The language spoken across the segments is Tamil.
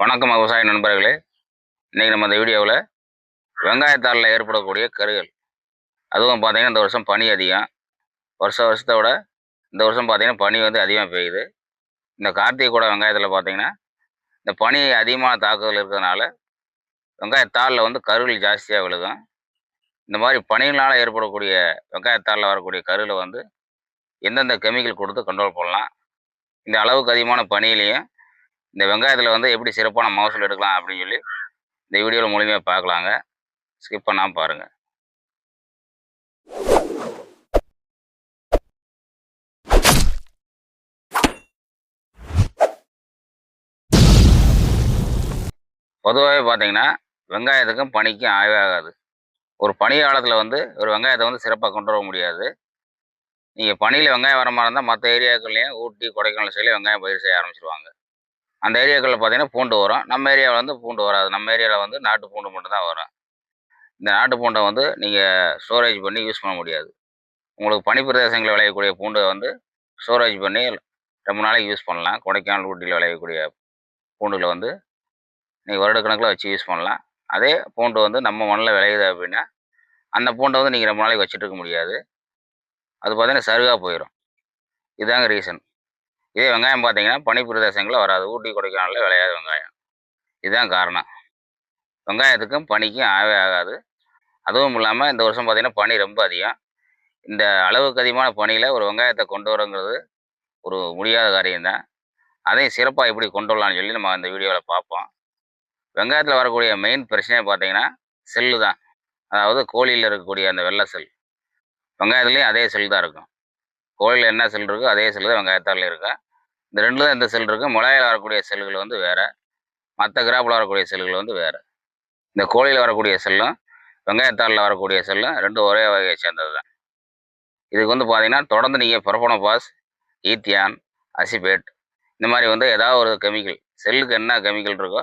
வணக்கம் விவசாய நண்பர்களே. இன்றைக்கி நம்ம இந்த வீடியோவில் வெங்காயத்தாளில் ஏற்படக்கூடிய கருகள். அதுவும் பார்த்தீங்கன்னா இந்த வருஷம் பனி அதிகம். வருஷ வருஷத்தை விட இந்த வருஷம் பார்த்தீங்கன்னா பனி வந்து அதிகமாக பெய்யுது. இந்த கார்த்திகை கூட வெங்காயத்தில் பார்த்தீங்கன்னா இந்த பனி அதிகமான தாக்குதல் இருக்கிறதுனால வெங்காயத்தாளில் வந்து கருகள் ஜாஸ்தியாக விழுகும். இந்த மாதிரி பனியினால் ஏற்படக்கூடிய வெங்காயத்தாளில் வரக்கூடிய கருவில் வந்து எந்தெந்த கெமிக்கல் கொடுத்து கண்ட்ரோல் பண்ணலாம். இந்த அளவுக்கு அதிகமான பனியிலையும் இந்த வெங்காயத்தில் வந்து எப்படி சிறப்பான மகசூல் எடுக்கலாம் அப்படின்னு சொல்லி இந்த வீடியோவில் முழுமையாக பார்க்கலாங்க. ஸ்கிப் பண்ணாமல் பாருங்கள் பொதுவாகவே பார்த்தீங்கன்னா வெங்காயத்துக்கும் பனிக்கும் ஆய்வாகாது ஆகாது. ஒரு பனி காலத்தில் வந்து ஒரு வெங்காயத்தை வந்து சிறப்பாக கொண்டு வர முடியாது. நீங்கள் பனியில் வெங்காயம் வர மாதிரி இருந்தால் மற்ற ஏரியாக்கள்லேயும் ஊட்டி கொடைக்கானல் சைடில் வெங்காயம் பயிர் செய்ய ஆரம்பிச்சிருவாங்க. அந்த ஏரியாக்களில் பார்த்தீங்கன்னா பூண்டு வரும். நம்ம ஏரியாவில் வந்து பூண்டு வராது. நம்ம ஏரியாவில் வந்து நாட்டு பூண்டு மட்டும் தான் வரும். இந்த நாட்டு பூண்டை வந்து நீங்கள் ஸ்டோரேஜ் பண்ணி யூஸ் பண்ண முடியாது. உங்களுக்கு பனி பிரதேசங்களில் விளையக்கூடிய பூண்டை வந்து ஸ்டோரேஜ் பண்ணி ரொம்ப நாளைக்கு யூஸ் பண்ணலாம். கொடைக்கானல் ஊட்டியில் விளையக்கூடிய பூண்டுகளை வந்து நீங்கள் வருடக்கணக்கில் வச்சு யூஸ் பண்ணலாம். அதே பூண்டு வந்து நம்ம மண்ணில் விளையுது அப்படின்னா அந்த பூண்டை வந்து நீங்கள் ரொம்ப நாளைக்கு வச்சுட்டு இருக்க முடியாது. அது பார்த்தீங்கன்னா சருகாக போயிடும் இதுதாங்க ரீசன் இதே வெங்காயம் பார்த்தீங்கன்னா பனி பிரதேசங்களில் வராது. ஊட்டி கொடைக்கானலில் விளையாது வெங்காயம். இதுதான் காரணம். வெங்காயத்துக்கும் பனிக்கும் ஆகவே ஆகாது. அதுவும் இல்லாமல் இந்த வருஷம் பார்த்தீங்கன்னா பனி ரொம்ப அதிகம். இந்த அளவுக்கு அதிகமான பனியில் ஒரு வெங்காயத்தை கொண்டு வரங்கிறது ஒரு முடியாத காரியம்தான். அதையும் சிறப்பாக எப்படி கொண்டு வரலாம்னு சொல்லி நம்ம அந்த வீடியோவில் பார்ப்போம். வெங்காயத்தில் வரக்கூடிய மெயின் பிரச்சனையை பார்த்தீங்கன்னா செல்லு தான் அதாவது கோழியில் இருக்கக்கூடிய அந்த வெள்ளை செல். வெங்காயத்துலேயும் அதே செல் தான் இருக்கும். கோழியில் என்ன செல் இருக்கோ அதே செல் தான் வெங்காயத்தால் இருக்கும் இந்த ரெண்டில் தான் இந்த செல் இருக்குது முளையில் வரக்கூடிய செல்கள் வந்து வேறு. மற்ற கிராப்பில் வரக்கூடிய செல்கள் வந்து வேறு. இந்த கோழியில் வரக்கூடிய செல்லும் வெங்காயத்தாளில் வரக்கூடிய செல்லும் ரெண்டும் ஒரே வகையை சேர்ந்தது தான் இதுக்கு வந்து பார்த்தீங்கன்னா தொடர்ந்து நீங்கள் பர்போனோபாஸ் ஈத்தியான் அசிபேட் இந்த மாதிரி வந்து ஏதாவது ஒரு கெமிக்கல் செல்லுக்கு என்ன கெமிக்கல் இருக்கோ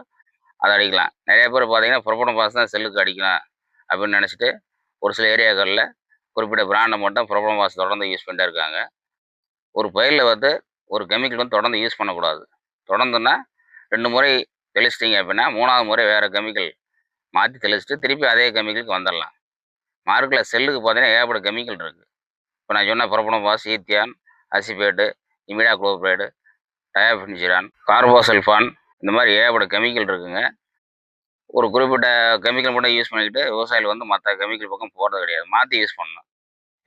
அதை அடிக்கலாம். நிறைய பேர் பார்த்தீங்கன்னா பர்போனோபாஸ் தான் செல்லுக்கு அடிக்கலாம் அப்படின்னு நினச்சிட்டு ஒரு சில ஏரியாக்களில் குறிப்பிட்ட பிராண்டை மட்டும் ப்ரோப்ளமாஸ் தொடர்ந்து யூஸ் பண்ணிட்டே இருக்காங்க. ஒரு பயிரில் வந்து ஒரு கெமிக்கல் வந்து தொடர்ந்து யூஸ் பண்ணக்கூடாது. தொடர்ந்துன்னா ரெண்டு முறை தெளிச்சிட்டிங்க அப்படின்னா மூணாவது முறை வேறு கெமிக்கல் மாற்றி தெளிச்சிட்டு திருப்பி அதே கெமிக்கலுக்கு வந்துடலாம் மார்க்கில் செல்லுக்கு பார்த்தீங்கன்னா ஏகப்பட்ட கெமிக்கல் இருக்குது இப்போ நான் சொன்ன ப்ரோப்ளமாஸ் ஈத்தியான் அசிபேட்டு இமிடா குளோபேடு டயாபின்சிரான் கார்போசல்ஃபான் இந்த மாதிரி ஏகப்பட்ட கெமிக்கல் இருக்குங்க. ஒரு குறிப்பிட்ட கெமிக்கல் மட்டும் யூஸ் பண்ணிக்கிட்டு விவசாயிகள் வந்து மற்ற கெமிக்கல் பக்கம் போகிறது கிடையாது. மாற்றி யூஸ் பண்ணணும்.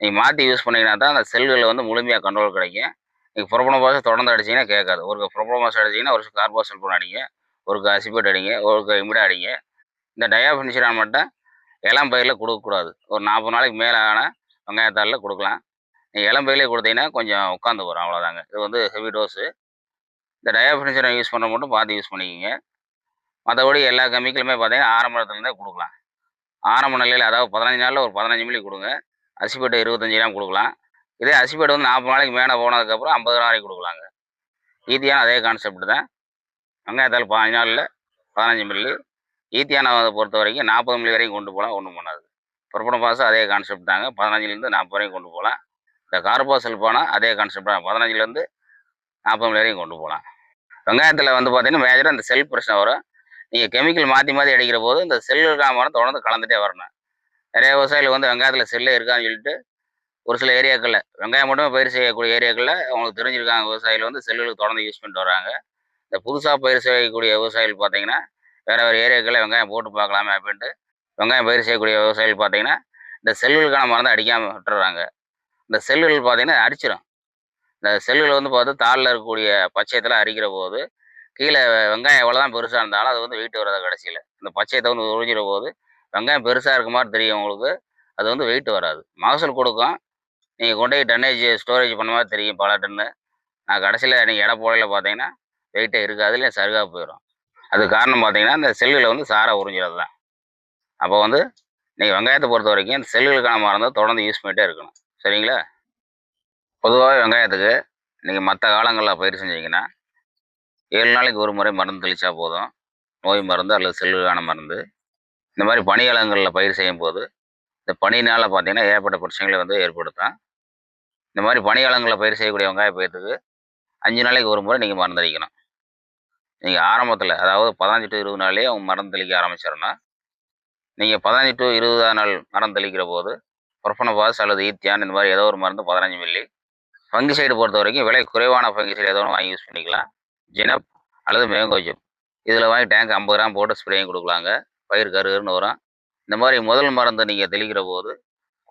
நீங்கள் மாற்றி யூஸ் பண்ணிங்கன்னா தான் அந்த செல்களில் வந்து முழுமையாக கண்ட்ரோல் கிடைக்கும். நீங்கள் புரோபனோபாஸ் தொடர்ந்து அடிச்சிங்கன்னா கேட்காது. ஒரு புரோபனோபாஸ் அடிச்சிங்கன்னா ஒரு கார்போசல்ஃபோன் அடிங்க ஒரு அசிபேட் அடிங்க ஒரு இமிடா அடிங்க. இந்த டயாபினிசிரான் மட்டும் இளம் பயிரில் கொடுக்கக்கூடாது. ஒரு நாற்பது நாளைக்கு மேலே ஆனால் வெங்காயத்தாளில் கொடுக்கலாம். நீங்கள் இளம் பயிலே கொடுத்தீங்கன்னா கொஞ்சம் உட்காந்து வரும் அவ்வளோதாங்க இது வந்து ஹெவி டோஸு இந்த டயாபினிசிரான் யூஸ் பண்ண மட்டும் பார்த்து யூஸ் பண்ணிக்கிங்க. மற்றபடி எல்லா கெமிக்கலுமே பார்த்தீங்கன்னா ஆரம்பத்துலேருந்தே கொடுக்கலாம். ஆரம்ப நிலையில் அதாவது பதினஞ்சு நாளில் ஒரு பதினஞ்சு மில்லி கொடுங்க. அசிபேட்டை இருபத்தஞ்சி கிராம் கொடுக்கலாம். இதே அசிபேடு வந்து நாற்பது நாளைக்கு மேலே போனதுக்கப்புறம் ஐம்பது நாளைக்கு கொடுக்கலாங்க. ஈத்தியான அதே கான்செப்ட் தான். வெங்காயத்தால் பதினஞ்சு நாளில் பதினஞ்சு மில்லி ஈத்தியானை பொறுத்த வரைக்கும் நாற்பது மில்லி வரைக்கும் கொண்டு போகலாம் ஒன்றும் பண்ணாது. புறப்படம் பாசம் அதே கான்செப்ட் தாங்க. பதினஞ்சுலேருந்து நாற்பது வரைக்கும் கொண்டு போகலாம். இந்த கார்போ செல்ஃபானா அதே கான்செப்ட் தான். பதினஞ்சுலேருந்து நாற்பது மில்லி வரைக்கும் கொண்டு போகலாம். வெங்காயத்தில் வந்து பார்த்தீங்கன்னா மேஜராக இந்த செல் பிரச்சனை வரும். நீங்கள் கெமிக்கல் மாற்றி மாற்றி அடிக்கிற போது இந்த செல்லுக்கான மரம் தொடர்ந்து கலந்துட்டே வரணும். நிறைய விவசாயிகள் வந்து வெங்காயத்தில் செல்லே இருக்கான்னு சொல்லிட்டு ஒரு சில ஏரியாக்களில். வெங்காயம் மட்டுமே பயிர் செய்யக்கூடிய ஏரியாக்களில் அவங்களுக்கு தெரிஞ்சிருக்காங்க விவசாயிகள் வந்து செல்லுகளுக்கு தொடர்ந்து யூஸ் பண்ணிட்டு வராங்க. இந்த புதுசாக பயிர் செய்யக்கூடிய விவசாயிகள் பார்த்தீங்கன்னா வேறு வேறு ஏரியாக்களில் வெங்காயம் போட்டு பார்க்கலாமே அப்படின்ட்டு வெங்காயம் பயிர் செய்யக்கூடிய விவசாயிகள் பார்த்தீங்கன்னா இந்த செல்லுகளுக்கான மருந்து அடிக்காமல் விட்டுறாங்க. இந்த செல்லுகள் பார்த்தீங்கன்னா அடிச்சிடும் இந்த செல்லுகள் வந்து பார்த்து தாளில் இருக்கக்கூடிய பச்சையத்தில் அரிக்கிற போது கீழே வெங்காயம் எவ்வளோ தான் பெருசாக இருந்தாலும் அது வந்து வெயிட் வராது கடைசியில். இந்த பச்சையத்தை வந்து உறிஞ்சிற போது வெங்காயம் பெருசாக இருக்க மாதிரி தெரியும் உங்களுக்கு அது வந்து வெயிட் வராது. மகசூல் கொடுக்கும். நீங்கள் கொண்டு போய் டன்னேஜ் ஸ்டோரேஜ் பண்ண மாதிரி தெரியும் பல டன்னு நான் கடைசியில் நீங்கள் எடை போடையில் பார்த்தீங்கன்னா வெயிட்டே இருக்காது சருகாக போயிடும் அது காரணம் பார்த்தீங்கன்னா இந்த செல்லில் வந்து சாரை உறிஞ்சிறது தான். அப்போ வந்து நீங்கள் வெங்காயத்தை பொறுத்த வரைக்கும் இந்த செல்லுகளுக்கான மருந்து தொடர்ந்து யூஸ் பண்ணிகிட்டே இருக்கணும். சரிங்களா? பொதுவாகவே வெங்காயத்துக்கு நீங்கள் மற்ற காலங்களில் பயிர் செஞ்சீங்கன்னா ஏழு நாளைக்கு ஒரு முறை மருந்து தெளித்தா போதும். நோய் மருந்து அல்லது செல்லுக்கான மருந்து. இந்த மாதிரி பனிகாலங்களில் பயிர் செய்யும் போது இந்த பனினால் பார்த்தீங்கன்னா ஏகப்பட்ட பிரச்சனைகளை வந்து ஏற்படுத்தும். இந்த மாதிரி பனிகாலங்களில் பயிர் செய்யக்கூடிய வெங்காய பயிர்த்துக்கு அஞ்சு நாளைக்கு ஒரு முறை நீங்கள் மருந்து அடிக்கணும். நீங்கள் ஆரம்பத்தில் அதாவது பதினஞ்சு டு இருபது நாள்லேயே அவங்க மருந்து தெளிக்க ஆரம்பிச்சிடணும் நீங்கள் பதினஞ்சு டு இருபதாம் நாள் மருந்து தெளிக்கிற போது பர்ஃபனபாஸ் அல்லது ஈத்தியான் இந்த மாதிரி ஏதோ ஒரு மருந்து பதினஞ்சு மில்லி ஃபங்கிசைடு பொறுத்த வரைக்கும் விலை குறைவான ஃபங்கிசைடு ஏதோ ஒன்று வாங்கி யூஸ் பண்ணிக்கலாம். ஜினப் அல்லது மேங்கோஜிப் இதில் வாங்கி டேங்க் ஐம்பது கிராம் போட்டு ஸ்ப்ரேயும் கொடுக்கலாங்க. பயிர் கருகருன்னு வரும். இந்த மாதிரி முதல் மருந்து நீங்கள் தெளிக்கிற போது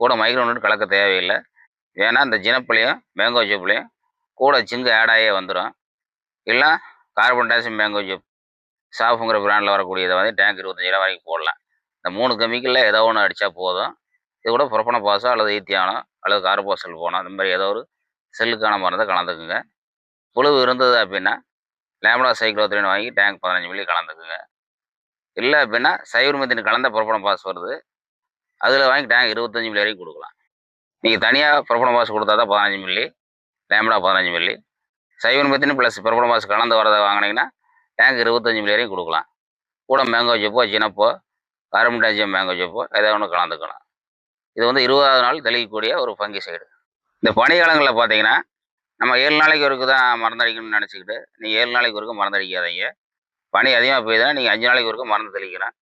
கூட மைக்ரோனட் கலக்க தேவையில்லை. ஏன்னா இந்த ஜினப்புலையும் மேங்கோ ஜூப்லையும் கூட சிங்கு ஆடாயே வந்துடும் இல்லை கார்பன் டேசியம் மேங்கோ ஜூப் சாஃபுங்கிற பிராண்டில் வரக்கூடியதை வந்து டேங்க் இருபத்தஞ்சாயிரம் வரைக்கும் போடலாம். இந்த மூணு கெமிக்கலில் ஏதோ ஒன்று அடித்தா போதும். இது கூட புறப்பன பாசம் அல்லது ஈத்தியானம் அல்லது கார்போசல் போனோம் இந்த மாதிரி ஏதோ ஒரு செல்லுக்கான மருந்தை கலந்துக்குங்க. புழு இருந்தது அப்படின்னா லேமடா சைக்ளோத்ரின் வாங்கி டேங்க் பதினஞ்சு மில்லி கலந்துக்குங்க. இல்லை அப்படின்னா சைவர்மத்தின் கலந்த புறப்பன பாஸ் வருது. அதில் வாங்கி டேங்க் இருபத்தஞ்சி மில்லி வரைக்கும் கொடுக்கலாம். நீங்கள் தனியாக புறப்பன பாஸ் கொடுத்தா தான் பதினஞ்சு மில்லி லேம்டா பதினஞ்சு மில்லி சைவர்மத்தின் ப்ளஸ் புறப்பன பாஸ் கலந்து வரதை வாங்கினீங்கன்னா டேங்க் இருபத்தஞ்சி மில்லி வரைக்கும் கொடுக்கலாம். கூட மேங்கோ ஜப்போ சின்னப்போ கார்பன்டாஜியம் மேங்கோ ஜப்போ ஏதாவது ஒன்று கலந்துக்கலாம். இது வந்து இருபதாவது நாள் தெளிக்கக்கூடிய ஒரு ஃபங்கி சைடு இந்த பனிக்காலங்களில் பார்த்தீங்கன்னா நம்ம ஏழு நாளைக்கு ஒருக்கு தான் மருந்தடிக்கணும்னு நினச்சிக்கிட்டு நீங்கள் ஏழு நாளைக்கு ஒருக்கும் மருந்தடிக்காதீங்க. பனி அதிகமாக பெய்யுதுன்னா நீங்கள் அஞ்சு நாளைக்கு ஒருக்க மருந்து தெளிக்கிறேன்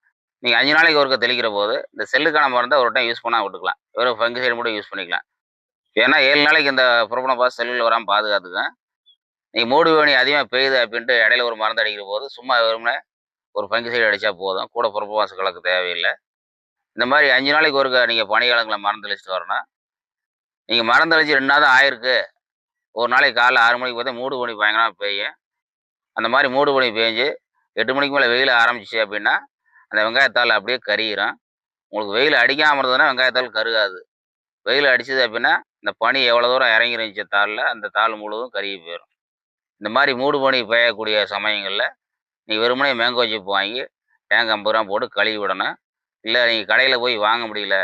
நீங்கள் அஞ்சு நாளைக்கு ஒருக்க தெளிக்கிற போது இந்த செல்லுக்கான மருந்தை ஒரு டைம் யூஸ் பண்ணால் விட்டுக்கலாம். வெறும் ஃபங்கசைடு மட்டும் யூஸ் பண்ணிக்கலாம். ஏன்னா ஏழு நாளைக்கு இந்த புறப்பணம் பார்த்து செல்லில் வராமல் பாதுகாத்துக்க நீங்கள் மூடு வேணி அதிகமாக பெய்யுது அப்படின்ட்டு இடையில ஒரு மருந்து அடிக்கிற போது சும்மா வெறுமனே ஒரு ஃபங்கசைடு அடித்தா போதும். கூட புறப்ப வாச கலக்க தேவையில்லை. இந்த மாதிரி அஞ்சு நாளைக்கு ஒருக்க நீங்கள் பனிக்காலங்களை மருந்து தெளிச்சுட்டு வரணும் நீங்கள் மருந்து தெளிச்சு ரெண்டு நாள் ஆயிருக்கு. ஒரு நாளைக்கு காலைல ஆறு மணிக்கு பார்த்தா மூடு பனி பயங்கரமாக பெய்யும். அந்த மாதிரி மூடு பனி பெஞ்சு எட்டு மணிக்கு மேலே வெயில் ஆரம்பிச்சிச்சு அப்படின்னா அந்த வெங்காயத்தாள் அப்படியே கரியிடும் உங்களுக்கு வெயில் அடிக்காமல் இருந்ததுன்னா வெங்காயத்தாள் கருகாது. வெயில் அடிச்சது அப்படின்னா இந்த பனி எவ்வளோ தூரம் இறங்கி இருந்துச்சு தாளில் அந்த தாள் முழுவதும் கருகி போயிடும் இந்த மாதிரி மூடு பனி பெய்யக்கூடிய சமயங்களில் நீங்கள் வெறுமனே மேங்கோ ஜிப் வாங்கி தேங்காய் ஐம்பது ரூபா போட்டு கழுவி விடணும். இல்லை நீங்கள் கடையில் போய் வாங்க முடியல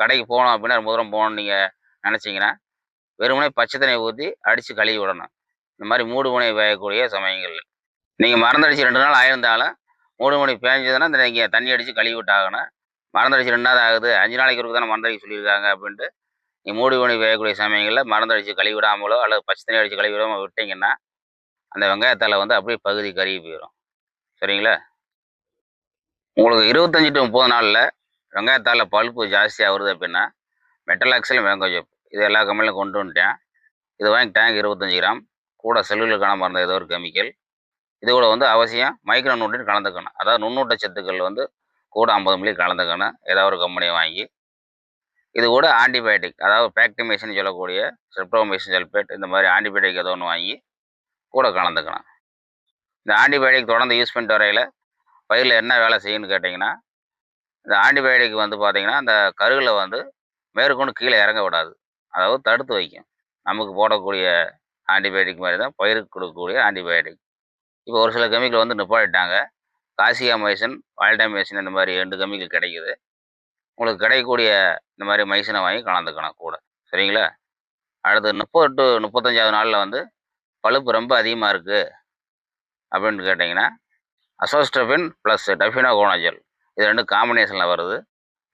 கடைக்கு போகணும் அப்படின்னா ரொம்ப தூரம் போகணும்னு நீங்கள் நினச்சிங்கன்னா வெறுமனே பச்சை தண்ணியை ஊற்றி அடித்து கழுவி விடணும். இந்த மாதிரி மூடு பனி பெய்யக்கூடிய சமயங்களில். நீங்கள் மறந்தடிச்சு ரெண்டு நாள் ஆயிருந்தாலும் மூணு மணி பேஞ்சதுன்னா இந்த நீங்கள் தண்ணி அடித்து கழுவி விட்டாகணும் மறந்தடிச்சு ரெண்டு நாள் ஆகுது. அஞ்சு நாளைக்கு ஒரு தானே மறந்தடிக்க சொல்லியிருக்காங்க அப்படின்ட்டு நீ மூடு மணி பெய்யக்கூடிய சமயங்களில் மறந்தடிச்சு கழுவி விடாமலோ அல்லது பச்சை தண்ணி அடித்து கழுவி விடாமல் விட்டீங்கன்னா அந்த வெங்காயத்தால் வந்து அப்படியே பகுதி கருகி போயிடும் சரிங்களா? உங்களுக்கு இருபத்தஞ்சி டு முப்பது நாளில் வெங்காயத்தால் பல்ப்பு ஜாஸ்தியாக வருது அப்படின்னா மெட்டல் ஆக்சல் மேங்கோ இது எல்லா கம்பெனிலும் கொண்டு வந்துட்டேன். இது வாங்கி டேங்க் இருபத்தஞ்சி கிராம். கூட செல்லுகளுக்கான மருந்து ஏதோ ஒரு கெமிக்கல் இது கூட வந்து அவசியம் மைக்ரோ நூட்டன் கலந்துக்கணும். அதாவது நுண்ணூட்ட சத்துக்கள் வந்து கூட ஐம்பது மில்லி கலந்துக்கணும். ஏதாவது ஒரு கம்பெனியை வாங்கி. இது கூட ஆன்டிபயோட்டிக் அதாவது பேக்டிமேஷன் சொல்லக்கூடிய செப்டோமேஷன் சல்பேட் இந்த மாதிரி ஆன்டிபயோட்டிக் ஏதோ ஒன்று வாங்கி கூட கலந்துக்கணும். இந்த ஆன்டிபயோட்டிக் தொடர்ந்து யூஸ் பண்ணிட்டு வரையில் பயிரில் என்ன வேலை செய்யணும்னு கேட்டிங்கன்னா இந்த ஆன்டிபயோட்டிக் வந்து பார்த்திங்கன்னா அந்த கருகளை வந்து மேற்கொண்டு கீழே இறங்க விடாது. அதாவது தடுத்து வைக்கும். நமக்கு போடக்கூடிய ஆன்டிபயோட்டிக் மாதிரி தான் பயிருக்கு கொடுக்கக்கூடிய ஆன்டிபயோட்டிக் இப்போ ஒரு சில கெமிக்கல் வந்து நிப்பாட்டிட்டாங்க. காசியாமைசன் வால்டாமைசன் இந்த மாதிரி ரெண்டு கெமிக்கல் கிடைக்குது. உங்களுக்கு கிடைக்கக்கூடிய இந்த மாதிரி மைசனை வாங்கி கலந்துக்கணும் கூட. சரிங்களா? அடுத்து முப்பது டு முப்பத்தஞ்சாவது நாளில் வந்து பழுப்பு ரொம்ப அதிகமாக இருக்குது அப்படின்னு கேட்டிங்கன்னா அசோஸ்டபின் ப்ளஸ் டஃபினோகோனஜல். இது ரெண்டு காம்பினேஷனில் வருது.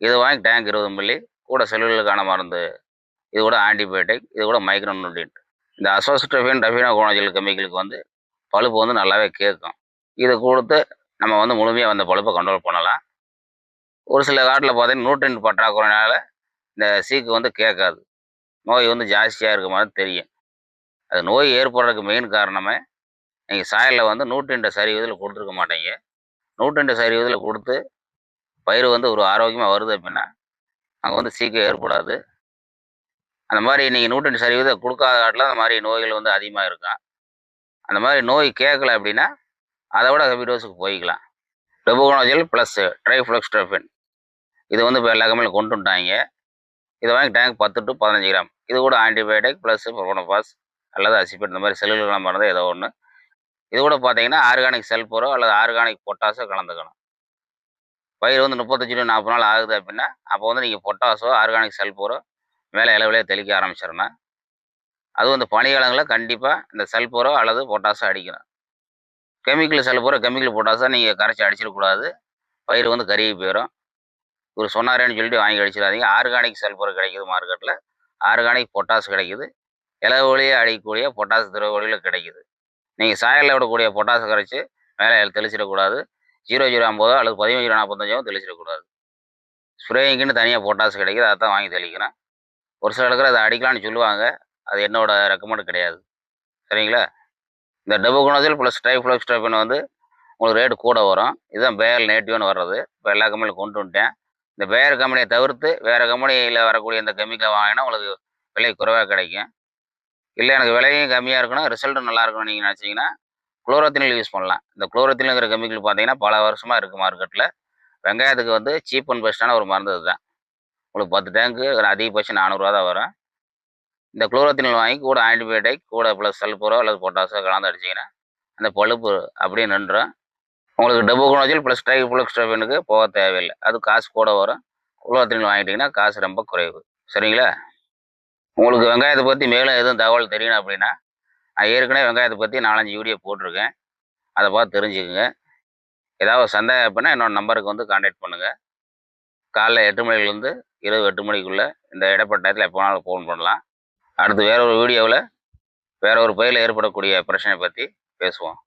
இது வாங்கி டேங்க் இருபது மில்லி கூட செல்லுகளுக்கான மருந்து. இது கூட ஆன்டிபயோட்டிக் இது கூட மைக்ரோநூட்ரியன்ட் இந்த அசோஸ்டபின் டஃபினோகோனஜல் கெமிக்கலுக்கு வந்து பழுப்பு வந்து நல்லாவே கேட்கும் இது கொடுத்து நம்ம வந்து முழுமையாக அந்த பழுப்பை கண்ட்ரோல் பண்ணலாம். ஒரு சில காட்டில் பார்த்தீங்கன்னா நியூட்ரன் பற்றாக்குறையினால இந்த சீக்கு வந்து கேட்காது. நோய் வந்து ஜாஸ்தியாக இருக்க மாதிரி தெரியும். அது நோய் ஏற்படுறதுக்கு மெயின் காரணமே நீங்கள் சாயலில் வந்து நூற்றின்ற சரிவதில் கொடுத்துருக்க மாட்டீங்க. நூற்றின்ற சரிவதில் கொடுத்து பயிர் வந்து ஒரு ஆரோக்கியமாக வருது அப்படின்னா அங்கே வந்து சீக்கிரம் ஏற்படாது. அந்த மாதிரி நீங்கள் நூற்றின்ற சரிவதை கொடுக்காத காட்டில் அந்த மாதிரி நோய்கள் வந்து அதிகமாக இருக்கும் அந்த மாதிரி நோய் கேட்கல அப்படின்னா அதை விட ஹெவி டோஸுக்கு போய்க்கலாம். டெபோகோனோஜல் ப்ளஸ் ட்ரைஃப்ளக்ஸ்ட்ரஃபின் இது வந்து இப்போ எல்லா கம்மியில் கொண்டு வந்துட்டாங்க. இதை வாங்கி டேங்க் பத்து டு பதினஞ்சு கிராம். இது கூட ஆன்டிபயோட்டிக் ப்ளஸ் ப்ரோனோபாஸ் அல்லது அசிபேட் இந்த மாதிரி செல்லுலாம் மருந்து ஏதோ ஒன்று இது கூட பார்த்தீங்கன்னா ஆர்கானிக் செல்போரோ அல்லது ஆர்கானிக் பொட்டாஸோ கலந்துக்கணும். பயிர் வந்து முப்பத்தஞ்சு டு நாற்பது நாள் ஆகுது அப்படின்னா அப்போ வந்து நீங்கள் பொட்டாஸோ ஆர்கானிக் செல்போரோ மேலே இளவிலே தெளிக்க ஆரம்பிச்சிடணும். அதுவும் இந்த பனிக்காலங்களில் கண்டிப்பாக இந்த சல்பரோ அல்லது பொட்டாசோ அடிக்கணும். கெமிக்கல் சல்பரோ கெமிக்கல் பொட்டாசோ நீங்கள் கரைச்சி அடிச்சிடக்கூடாது. பயிர் வந்து கருகி போயிடும் இவர் சொன்னாரேன்னு சொல்லிட்டு வாங்கி அடிச்சிடாதீங்க. ஆர்கானிக் சல்பரோ கிடைக்குது மார்க்கெட்டில் ஆர்கானிக் பொட்டாஸ் கிடைக்குது. இலவழியே அடிக்கக்கூடிய பொட்டாசு திரவ ஒளியில் கிடைக்குது. நீங்கள் சாயலில் விடக்கூடிய பொட்டாசு கரைச்சி மேலே தெளிச்சிடக்கூடாது. ஜீரோ ஜீரோ ஐம்பதோ அல்லது பதிமூணு ஜீரோ நாற்பத்தஞ்சோ தெளிச்சிடக்கூடாது. ஸ்ப்ரேயிங்குன்னு தனியாக பொட்டாசு கிடைக்குது அதை தான் வாங்கி தெளிக்கிறேன் ஒரு சிலருக்கு அதை அடிக்கலாம்னு சொல்லுவாங்க. அது என்னோட ரெக்கமெண்ட் கிடையாது. சரிங்களா? இந்த டெபுகுணோசில் ப்ளஸ் ட்ரைஃப்ளோக்ஸ்ட்ரோபின் வந்து உங்களுக்கு ரேட்டு கூட வரும். இதுதான் பேயர் நேட்டிவ்னு வர்றது. இப்போ எல்லா கம்பெனியும் கொண்டு வந்துட்டேன். இந்த பேயர் கம்பெனியை தவிர்த்து வேறு கம்பெனியில் வரக்கூடிய இந்த கெமிக்கல் வாங்கினா உங்களுக்கு விலை குறைவாக கிடைக்கும். இல்லை எனக்கு விலையும் கம்மியாக இருக்கணும் ரிசல்ட்டும் நல்லா இருக்கணும் நீங்கள் நினச்சிங்கன்னா குளோரோத்தினில் யூஸ் பண்ணலாம். இந்த குளோரோத்தினுங்கிற கெமிக்கல் பார்த்தீங்கன்னா பல வருஷமாக இருக்குது மார்க்கெட்டில் வெங்காயத்துக்கு வந்து சீப் அண்ட் பெஸ்ட்டான ஒரு மருந்து தான் உங்களுக்கு பத்து டேங்க்கு ஒரு அதிகபட்சம் நானூறுரூவா தான் வரும். இந்த குளோரோத்தினில் வாங்கி கூட ஆன்டிபயோட்டிக் கூட ப்ளஸ் சல்பூரோ அல்லது பொட்டாசோ கலந்து அடிச்சிங்கன்னா அந்த பழுப்பு அப்படியே நின்றும். உங்களுக்கு டெபோகுணோஜில் ப்ளஸ் ட்ரைஃப்ளோக்ஸ்ட்ரோபினுக்கு போக தேவையில்லை. அது காசு கூட வரும். குளோரோத்தினில் வாங்கிட்டிங்கன்னா காசு ரொம்ப குறைவு. சரிங்களா? உங்களுக்கு வெங்காயத்தை பற்றி மேலும் எதுவும் தகவல் தெரியணும் அப்படின்னா நான் ஏற்கனவே வெங்காயத்தை பற்றி நாலஞ்சு வீடியோ போட்டிருக்கேன். அதை பார்த்து தெரிஞ்சுக்குங்க. ஏதாவது சந்தேகம் அப்படின்னா என்னோட நம்பருக்கு வந்து காண்டாக்ட் பண்ணுங்கள் காலைல எட்டு மணிலேருந்து இரவு எட்டு மணிக்குள்ளே இந்த இடைப்பட்ட டயத்தில் எப்போ வேணாலும் ஃபோன் பண்ணலாம். அடுத்து வேற ஒரு வீடியோவில் வேற ஒரு பயிரில் ஏற்படக்கூடிய பிரச்சனை பற்றி பேசுவோம்.